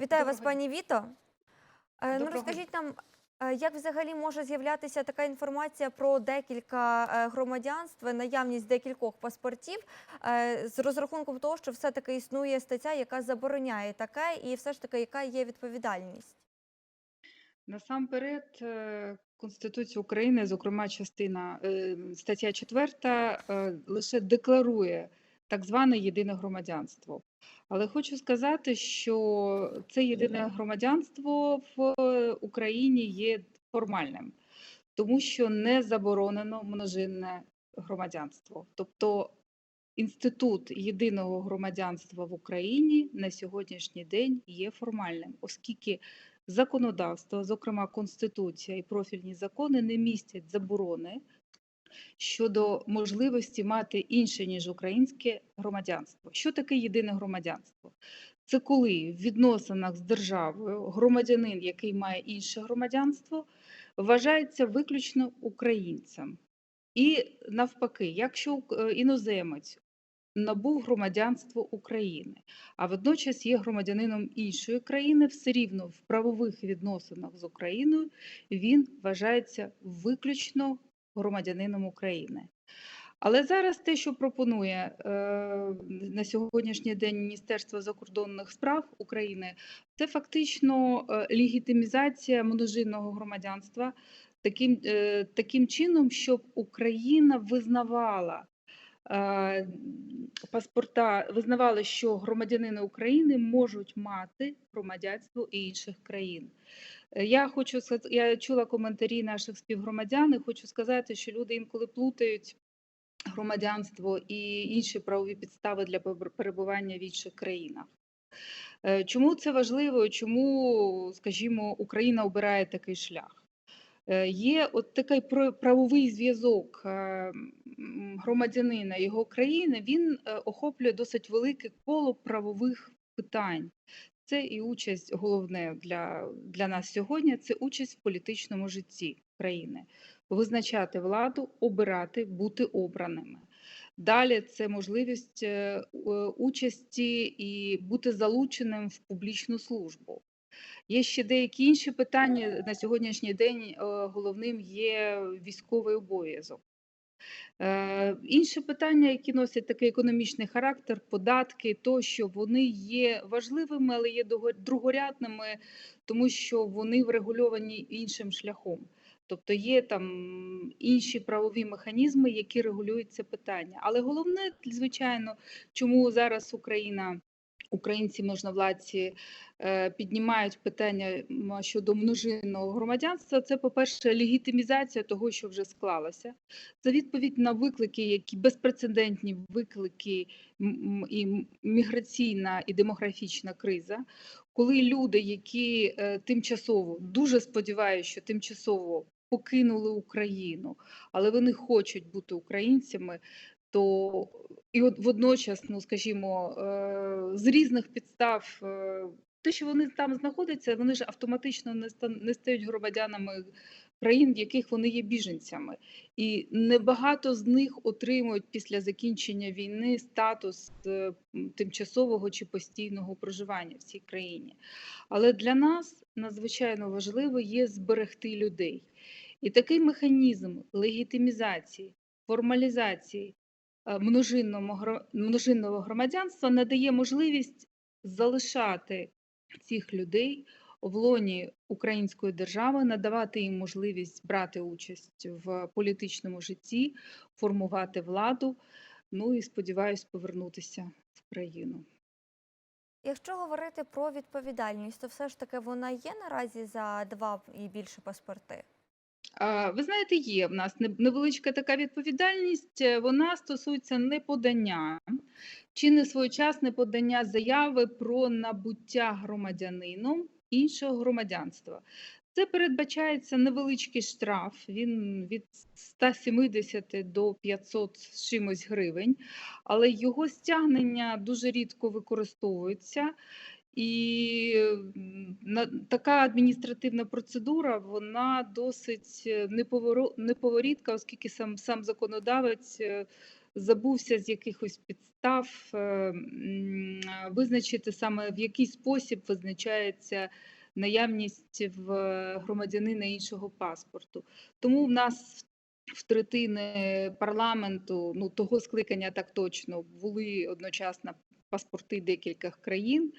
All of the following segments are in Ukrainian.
Вітаю вас, Доброго дня. пані Віто. Е, Ну, розкажіть нам, е, як взагалі може з'являтися така інформація про декілька е, громадянств, наявність декількох паспортів, з розрахунком того, що все-таки існує стаття, яка забороняє таке, і все ж таки, яка є відповідальність? Насамперед, Конституція України, зокрема частина стаття 4, е, лише декларує так зване єдине громадянство. Але хочу сказати, що це єдине громадянство в Україні є формальним, тому що не заборонено множинне громадянство. Тобто інститут єдиного громадянства в Україні на сьогоднішній день є формальним, оскільки законодавство, зокрема Конституція і профільні закони, не містять заборони щодо можливості мати інше, ніж українське громадянство. Що таке єдине громадянство? Це коли в відносинах з державою громадянин, який має інше громадянство, вважається виключно українцем. І навпаки, якщо е, іноземець набув громадянство України, а водночас є громадянином іншої країни, все рівно в правових відносинах з Україною він вважається виключно громадянином України. Але зараз те, що пропонує е, на сьогоднішній день Міністерство закордонних справ України, це фактично е, легітимізація множинного громадянства таким, е, таким чином, щоб Україна визнавала паспорта, визнавала, що громадянини України можуть мати громадянство інших країн. Е, Я хочу я чула коментарі наших співгромадян і хочу сказати, що люди інколи плутають громадянство і інші правові підстави для перебування в інших країнах. Е, Чому це важливо? Чому, скажімо, Україна обирає такий шлях? Е, Є от такий правовий зв'язок е, громадянина його країни, він е, охоплює досить велике коло правових питань. Це і участь головне для, для нас сьогодні це участь в політичному житті країни. Визначати владу, обирати, бути обраними. Далі це можливість участі і бути залученим в публічну службу. Є ще деякі інші питання. На сьогоднішній день е, головним є військовий обов'язок. Е, Інші питання, які носять такий економічний характер, податки, тощо, вони є важливими, але є другорядними, тому що вони врегульовані іншим шляхом. Тобто є там інші правові механізми, які регулюють це питання. Але головне, звичайно, чому зараз Україна, українці можновладці е, піднімають питання щодо множинного громадянства, це, по-перше, легітимізація того, що вже склалося. Це відповідь на виклики, які безпрецедентні виклики і міграційна і демографічна криза, коли люди, які е, тимчасово дуже сподіваюся, що тимчасово покинули Україну, але вони хочуть бути українцями, то і от водночас, ну скажімо, з різних підстав. е, те, що вони там знаходяться, вони ж автоматично не стають громадянами країн, в яких вони є біженцями. І небагато з них отримують після закінчення війни статус е, тимчасового чи постійного проживання в цій країні. Але для нас надзвичайно важливо є зберегти людей. І такий механізм легітимізації, формалізації множинного, гро- множинного громадянства надає можливість залишати цих людей в лоні української держави, надавати їм можливість брати участь в політичному житті, формувати владу. Ну і сподіваюсь повернутися в країну. Якщо говорити про відповідальність, то все ж таки вона є наразі за два і більше паспорти? Ви знаєте, є в нас невеличка така відповідальність. е, Вона стосується неподання чи не своєчасне подання заяви про набуття громадянином іншого громадянства. Це передбачається невеличкий штраф, він від 170 до 500 з чимось гривень, але його стягнення дуже рідко використовується. І така адміністративна процедура вона досить е, неповорітка, оскільки сам, сам законодавець е, забувся з якихось підстав е, визначити саме в який спосіб визначається наявність в громадянина іншого паспорту. Тому в нас в третини парламенту, ну того скликання так точно, були одночасно паспорти декількох країн,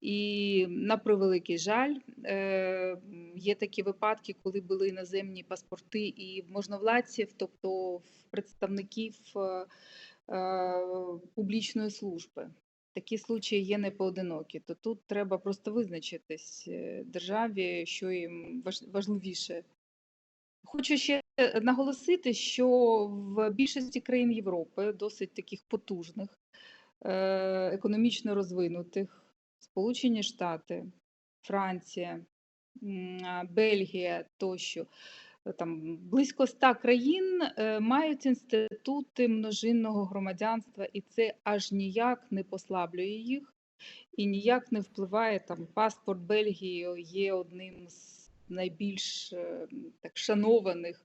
і на превеликий жаль, е, є такі випадки, коли були іноземні паспорти і можновладців, тобто представників е, е, публічної служби. Такі случаї є непоодинокі, то тут треба просто визначитись державі, що їм важ- важливіше. Хочу ще наголосити, що в більшості країн Європи, досить таких потужних, економічно розвинутих, Сполучені Штати, Франція, Бельгія тощо, е, там близько ста країн е, мають інститути множинного громадянства, і це аж ніяк не послаблює їх і ніяк не впливає. Там паспорт Бельгії є одним з найбільш е, так шанованих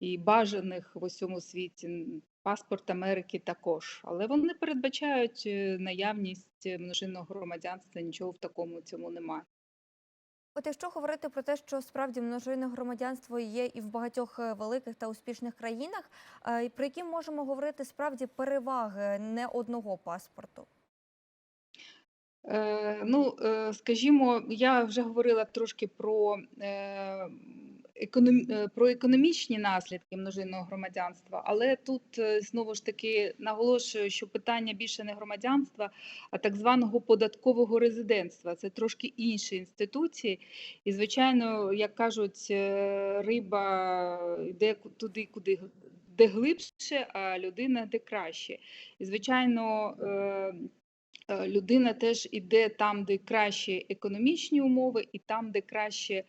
і бажаних в усьому світі. Паспорт Америки також, але вони передбачають е, наявність е, множинного громадянства. Нічого в такому цьому немає. От якщо говорити про те, що справді множинне громадянство є і в багатьох е, великих та успішних країнах, про які можемо говорити справді переваги не одного паспорту? Е, ну, скажімо, я вже говорила трошки про, е, економ... е, про економічні наслідки множинного громадянства, але тут е, знову ж таки наголошую, що питання більше не громадянства, а так званого податкового резидентства. Це трошки інші інституції. І, звичайно, як кажуть, е, риба йде туди, куди де глибше, а людина де краще. І, звичайно, людина теж іде там, де кращі економічні умови, і там, де краще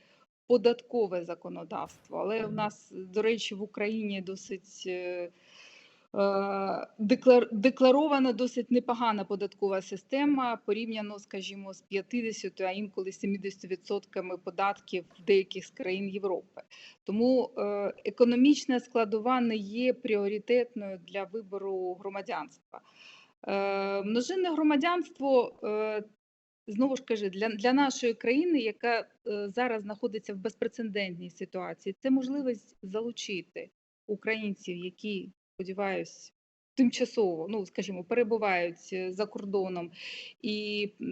податкове законодавство. Але в нас, до речі, в Україні досить е, е, деклар- декларована досить непогана податкова система порівняно, скажімо, з 50, а інколи 70% податків деяких з країн Європи. Тому е, економічна складова не є пріоритетною для вибору громадянства. Множинне громадянство знову ж кажу, для, для нашої країни, яка е, зараз знаходиться в безпрецедентній ситуації, це можливість залучити українців, які, сподіваюсь, тимчасово, ну скажімо, перебувають е, за кордоном і е,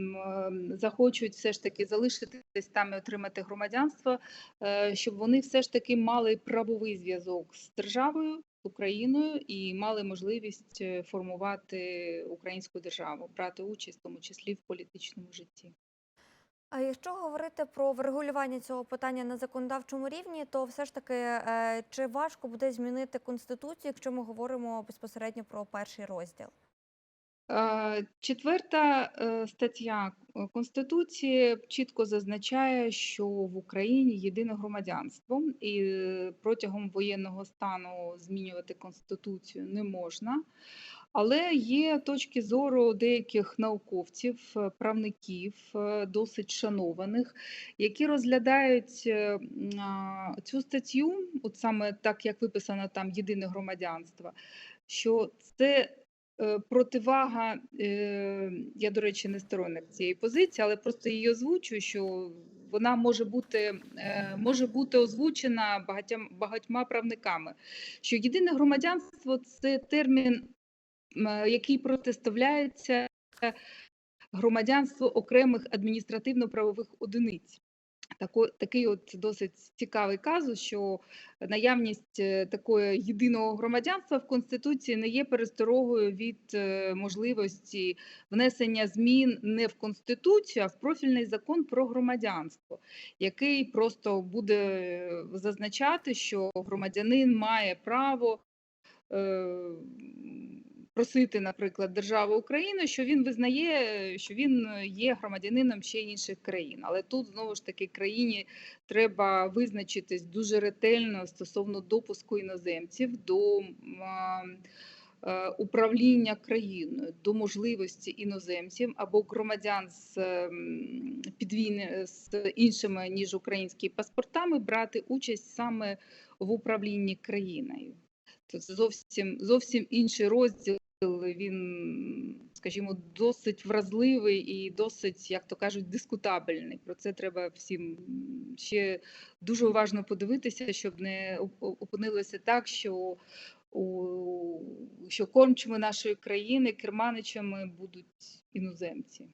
захочуть все ж таки залишитись там і отримати громадянство, е, щоб вони все ж таки мали правовий зв'язок з державою. Україною і мали можливість е, формувати українську державу, брати участь в тому числі в політичному житті. А якщо говорити про врегулювання цього питання на законодавчому рівні, то все ж таки е, чи важко буде змінити конституцію, якщо ми говоримо безпосередньо про перший розділ? Е, Четверта е, стаття Конституції чітко зазначає, що в Україні єдине громадянство, і протягом воєнного стану змінювати конституцію не можна. Але є точки зору деяких науковців, е, правників, е, досить шанованих, які розглядають е, цю статтю, от саме так як виписано там єдине громадянство, що це противага, я, до речі, не сторонник цієї позиції, але просто її озвучую, що вона може бути, може бути озвучена багатьом, багатьма правниками. Що єдине громадянство це термін, який протиставляється громадянству окремих адміністративно-правових одиниць. Такий от досить цікавий казус, що наявність е, такої єдиного громадянства в Конституції не є пересторогою від е, можливості внесення змін не в Конституцію, а в профільний закон про громадянство, який просто буде е, зазначати, що громадянин має право е, просити, наприклад, державу України, що він визнає, що він є громадянином ще інших країн. Але тут знову ж таки країні треба визначитись дуже ретельно стосовно допуску іноземців до е, управління країною, до можливості іноземців або громадян з ем, підвійни з іншими ніж українські паспортами брати участь саме в управлінні країною. Це зовсім, зовсім інший розділ. Він, скажімо, досить вразливий і досить, як то кажуть, дискутабельний. Про це треба всім ще дуже уважно подивитися, щоб не оп- оп- опинилося так, що у що кормчими нашої країни, керманичами будуть іноземці.